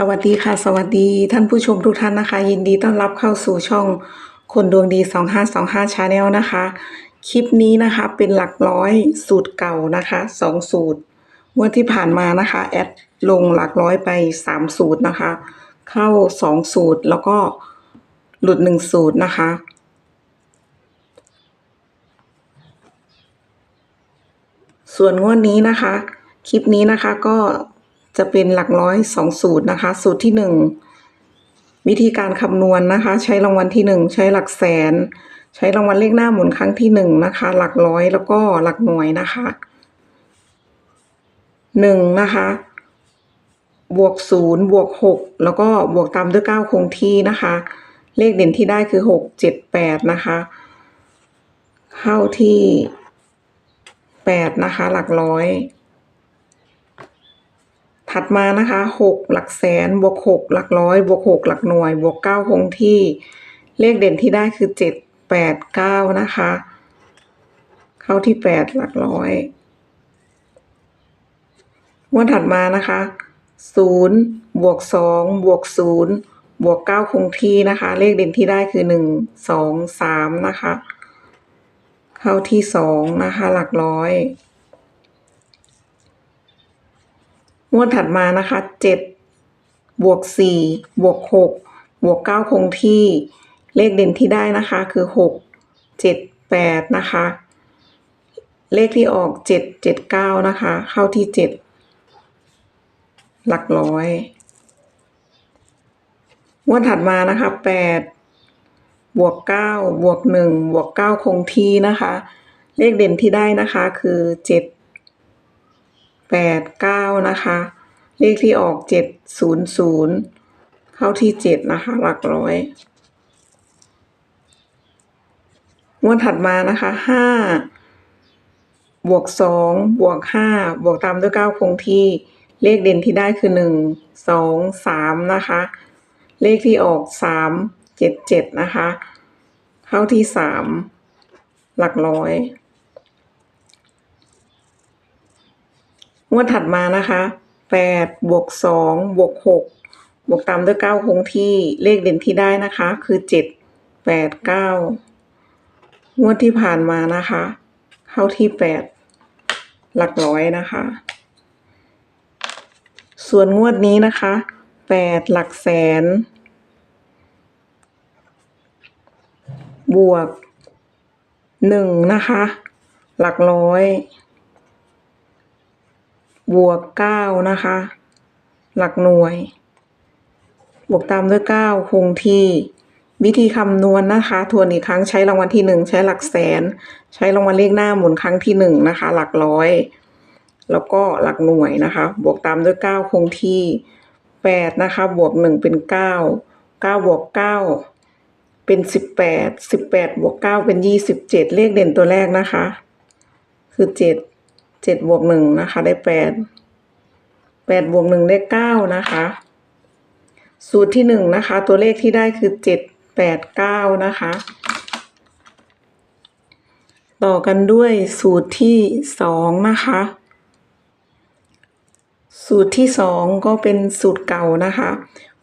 สวัสดีค่ะ สวัสดีท่านผู้ชมทุกท่านนะคะ ยินดีต้อนรับเข้าสู่ช่องคนดวงดี 2525 Channel นะคะ คลิปนี้นะคะเป็นหลักร้อยสูตรเก่านะคะสองสูตรงวดที่ผ่านมานะคะแอดลงหลักร้อยไป 3 สูตรนะคะ เข้า 2 สูตรแล้วก็หลุด 1 สูตรนะคะ ส่วนงวดนี้นะคะ คลิปนี้นะคะก็ จะเป็นหลักร้อยสองสูตรนะคะ สูตรที่หนึ่งวิธีการคำนวณนะคะ ใช้รางวัลที่หนึ่งใช้หลักแสน ใช้รางวัลเลขหน้าหมุนครั้งที่หนึ่งนะคะ หลักร้อยแล้วก็หลักหน่วยนะคะหนึ่งนะคะบวกศูนย์บวกหกแล้วก็บวกตามด้วยเก้าคงที่นะคะ เลขเด่นที่ได้คือหกเจ็ดแปดนะคะ เข้าที่แปดนะคะ หลักร้อย ถัดมานะคะหกหลักแสนบวกหกหลักร้อยบวกหกหลักหน่วย บวกเก้าคงที่ เลขเด่นที่ได้คือเจ็ดแปดเก้านะคะ เข้าที่แปดหลักร้อยงวดถัดมานะคะศูนย์บวกสองบวกศูนย์บวกเก้าคงที่นะคะ เลขเด่นที่ได้คือหนึ่งสองสามนะคะ เข้าที่สองนะคะ หลักร้อย งวดถัดมานะคะเจ็ดบวกสี่บวกหกบวกเก้าคงที่เลขเด่นที่ได้นะคะคือหกเจ็ดแปดนะคะ เลขที่ออกเจ็ดเจ็ดเก้านะคะ เข้าที่เจ็ดหลักร้อยงวดถัดมานะคะแปดบวกเก้าบวกหนึ่งบวกเก้าคงที่นะคะ เลขเด่นที่ได้นะคะคือเจ็ด แปดเก้านะคะ เลขที่ออกเจ็ดศูนย์ศูนย์เข้าที่เจ็ดนะคะ หลักร้อยงวดถัดมานะคะห้าบวกสองบวกห้าบวกตามด้วยเก้าคงที่เลขเด่นที่ได้คือหนึ่งสองสามนะคะ เลขที่ออกสามเจ็ดเจ็ดนะคะ เข้าที่สามหลักร้อย งวดถัดมานะคะแปดบวกสองบวกหกบวกตามด้วยเก้าคงที่เลขเด่นที่ได้นะคะ คือเจ็ดแปดเก้างวดที่ผ่านมานะคะ เข้าที่แปดหลักร้อยนะคะ ส่วนงวดนี้นะคะแปดหลักแสน บวกหนึ่งนะคะ หลักร้อย บวกเก้านะคะ หลักหน่วย บวกตามด้วยเก้าคงที่ วิธีคำนวณนะคะ ทวนอีกครั้งใช้รางวัลที่หนึ่งใช้หลักแสน ใช้รางวัลเลขหน้าหมุนครั้งที่หนึ่งนะคะ หลักร้อย แล้วก็หลักหน่วยนะคะ บวกตามด้วยเก้าคงที่แปดนะคะ บวกหนึ่งเป็นเก้าเก้าบวกเก้าเป็นสิบแปดสิบแปดบวกเก้าเป็นยี่สิบเจ็ดเลขเด่นตัวแรกนะคะ คือเจ็ด จ็ดบวกหนึ่งนะคะ ได้แปดแปดบวกหนึ่งได้เก้านะคะ สูตรที่หนึ่งนะคะ ตัวเลขที่ได้คือเจ็ดแปดเก้านะคะ ต่อกันด้วยสูตรที่สองนะคะ สูตรที่สองก็เป็นสูตรเก่านะคะ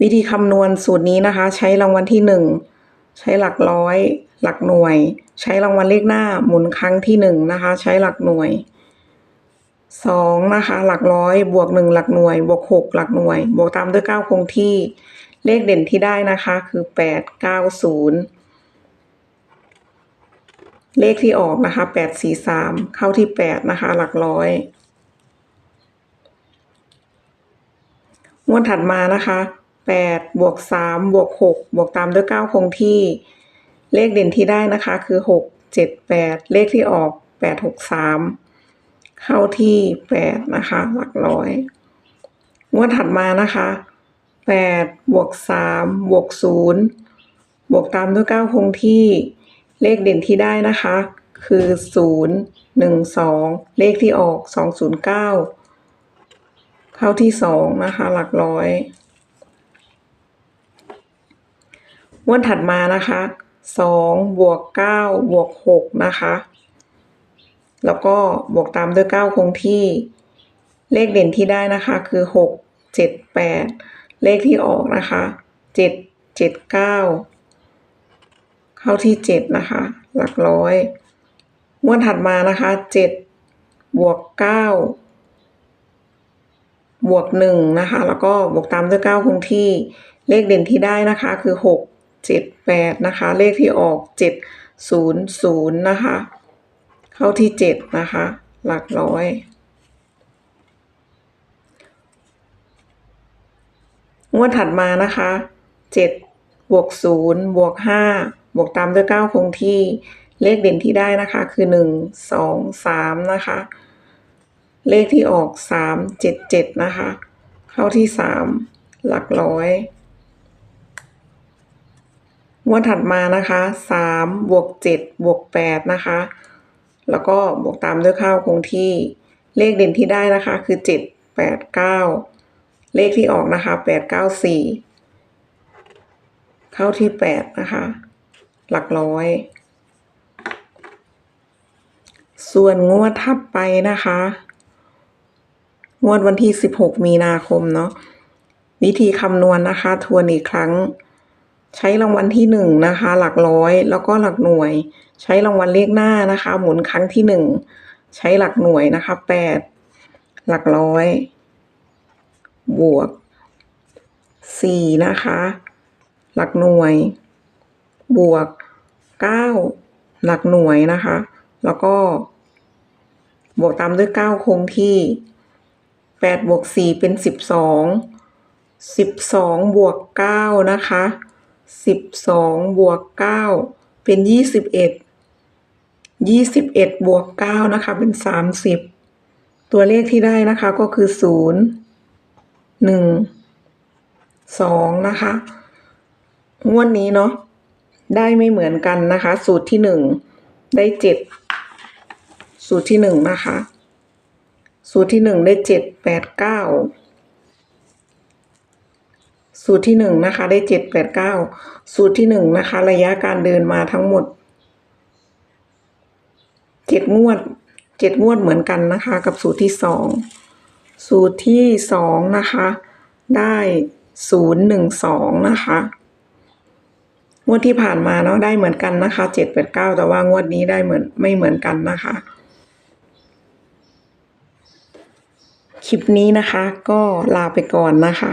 วิธีคำนวณสูตรนี้นะคะ ใช้รางวัลที่หนึ่งใช้หลักร้อย หลักหน่วย ใช้รางวัลเลขหน้าหมุนครั้งที่หนึ่งนะคะ ใช้หลักหน่วย สองนะคะหลักร้อยบวกหนึ่งหลักหน่วย บวกหกหลักหน่วย บวกตามด้วยเก้าคงที่เลขเด่นที่ได้นะคะคือแปดเก้าศูนย์เลขที่ออกนะคะแปดสี่สามเข้าที่แปดนะคะ หลักร้อยงวดถัดมานะคะแปดบวกสามบวกหกบวกตามด้วยเก้าคงที่ เลขเด่นที่ได้นะคะคือหกเจ็ดแปดเลขที่ออกแปดหกสาม เข้าที่แปดนะคะหลักร้อยงวดถัดมานะคะแปดบวกสามบวกศูนย์บวกตามด้วยเก้าคงที่เลขเด่นที่ได้นะคะ คือศูนย์หนึ่งสองเลขที่ออกสองศูนย์เก้าเข้าที่สองนะคะหลักร้อยงวดถัดมานะคะสองบวกเก้าบวกหกนะคะ แล้วก็บวกตามด้วยเก้าคงที่ เลขเด่นที่ได้นะคะคือหกเจ็ดแปดเลขที่ออกนะคะเจ็ดเจ็ดเก้าเข้าที่เจ็ดนะคะ หลักร้อยงวดถัดมานะคะเจ็ดบวกเก้าบวกหนึ่งนะคะ แล้วก็บวกตามด้วยเก้าคงที่ เลขเด่นที่ได้นะคะคือหกเจ็ดแปดนะคะ เลขที่ออกเจ็ดศูนย์ศูนย์นะคะ เข้าที่เจ็ดนะคะ หลักร้อย งวดถัดมานะคะเจ็ดบวกศูนย์บวกห้าบวกตามด้วยเก้าคงที่เลขเด่นที่ได้นะคะคือหนึ่งสองสามนะคะ เลขที่ออกสามเจ็ดเจ็ดนะคะ เข้าที่สามหลักร้อยงวดถัดมานะคะสามบวกเจ็ดบวกแปดนะคะ แล้วก็บวกตามด้วยข้าวคงที่เลขเด่นที่ได้นะคะคือเจ็ดแปดเก้าเลขที่ออกนะคะแปดเก้าสี่ข้าที่แปดนะคะ หลักร้อย ส่วนงวดถัดไปนะคะ งวดวันที่สิบหกมีนาคมเนาะวิธีคำนวณนะคะ ทวนอีกครั้ง ใช้รางวัลที่หนึ่งนะคะ หลักร้อยแล้วก็หลักหน่วย ใช้รางวัลเลขหน้านะคะ หมุนครั้งที่หนึ่งใช้หลักหน่วยนะคะแปดหลักร้อย บวกสี่นะคะ หลักหน่วย บวกเก้าหลักหน่วยนะคะ แล้วก็ บวกตามด้วยเก้าคงที่แปดบวกสี่เป็นสิบสองสิบสองบวกเก้านะคะ สิบสองบวกเก้าเป็นยี่สิบเอ็ดยี่สิบเอ็ดบวกเก้านะคะ เป็นสามสิบตัวเลขที่ได้นะคะก็คือศูนย์หนึ่งสองนะคะงวดนี้เนาะได้ไม่เหมือนกันนะคะ สูตรที่หนึ่งได้เจ็ดสูตรที่หนึ่งนะคะ สูตรที่หนึ่งได้เจ็ดแปดเก้า สูตรที่หนึ่งนะคะ ได้เจ็ดแปดเก้าสูตรที่หนึ่งนะคะ ระยะการเดินมาทั้งหมดเจ็ดงวดเจ็ดงวดเหมือนกันนะคะ กับสูตรที่สองสูตรที่สองนะคะ ได้ศูนย์หนึ่งสองนะคะงวดที่ผ่านมาเนาะได้เหมือนกันนะคะเจ็ดแปดเก้าแต่ว่างวดนี้ได้เหมือนไม่เหมือนกันนะคะ คลิปนี้นะคะก็ลาไปก่อนนะคะ